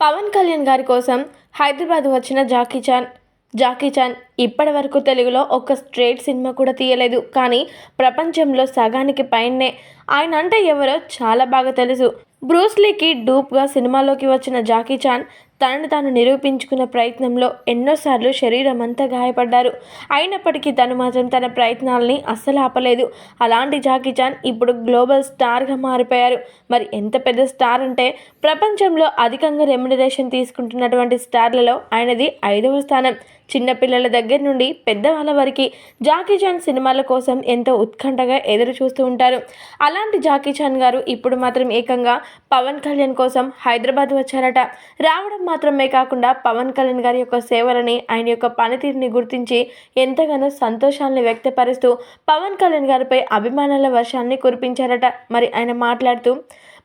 పవన్ కళ్యాణ్ గారి కోసం హైదరాబాద్ వచ్చిన జాకీ చాన్. జాకీ చాన్ ఇప్పటి వరకు తెలుగులో ఒక స్ట్రేట్ సినిమా కూడా తీయలేదు. కానీ ప్రపంచంలో సగానికి పైనే. ఆయన అంటే ఎవరో చాలా బాగా తెలుసు. బ్రూస్లీకి డూప్గా సినిమాలోకి వచ్చిన జాకీ చాన్ తనను తాను నిరూపించుకున్న ప్రయత్నంలో ఎన్నోసార్లు శరీరం అంతా గాయపడ్డారు. అయినప్పటికీ తను మాత్రం తన ప్రయత్నాలని అస్సలు ఆపలేదు. అలాంటి జాకీ చాన్ ఇప్పుడు గ్లోబల్ స్టార్గా మారిపోయారు. మరి ఎంత పెద్ద స్టార్ అంటే ప్రపంచంలో అధికంగా రెమ్యునరేషన్ తీసుకుంటున్నటువంటి స్టార్లలో ఆయనది ఐదవ స్థానం. చిన్నపిల్లల దగ్గర నుండి పెద్దవాళ్ళ వరకు జాకీ చాన్ సినిమాల కోసం ఎంతో ఉత్కంఠగా ఎదురు చూస్తూ ఉంటారు. అలాంటి జాకీ చాన్ గారు ఇప్పుడు మాత్రం ఏకంగా పవన్ కళ్యాణ్ కోసం హైదరాబాద్ వచ్చారట. రావడం మాత్రమే కాకుండా పవన్ కళ్యాణ్ గారి యొక్క సేవలని ఆయన యొక్క పనితీరుని గుర్తించి ఎంతగానో సంతోషాన్ని వ్యక్తపరుస్తూ పవన్ కళ్యాణ్ గారిపై అభిమానుల వర్షాన్ని కురిపించారట. మరి ఆయన మాట్లాడుతూ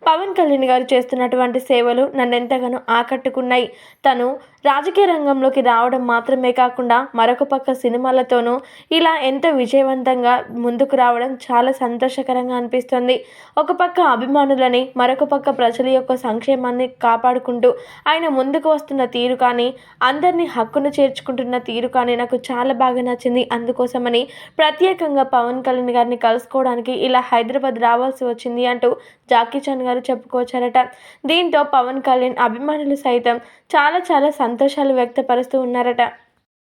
పవన్ కళ్యాణ్ గారు చేస్తున్నటువంటి సేవలు నన్ను ఎంతగానో ఆకట్టుకున్నాయి. తను రాజకీయ రంగంలోకి రావడం మాత్రమే కాకుండా మరొక పక్క సినిమాలతోనూ ఇలా ఎంతో విజయవంతంగా ముందుకు రావడం చాలా సంతోషకరంగా అనిపిస్తుంది. ఒక పక్క అభిమానులని మరొక పక్క ప్రజల యొక్క సంక్షేమాన్ని కాపాడుకుంటూ ఆయన ముందుకు వస్తున్న తీరు కానీ అందరినీ హక్కును చేర్చుకుంటున్న తీరు కానీ నాకు చాలా బాగా నచ్చింది. అందుకోసమని ప్రత్యేకంగా పవన్ కళ్యాణ్ గారిని కలుసుకోవడానికి ఇలా హైదరాబాద్ రావాల్సి వచ్చింది అంటూ జాకీ చాన్ గారు చెప్పుకోవచ్చారట. దీంతో పవన్ కళ్యాణ్ అభిమానులు సైతం చాలా చాలా సంతోషాలు వ్యక్తపరుస్తూ ఉన్నారట.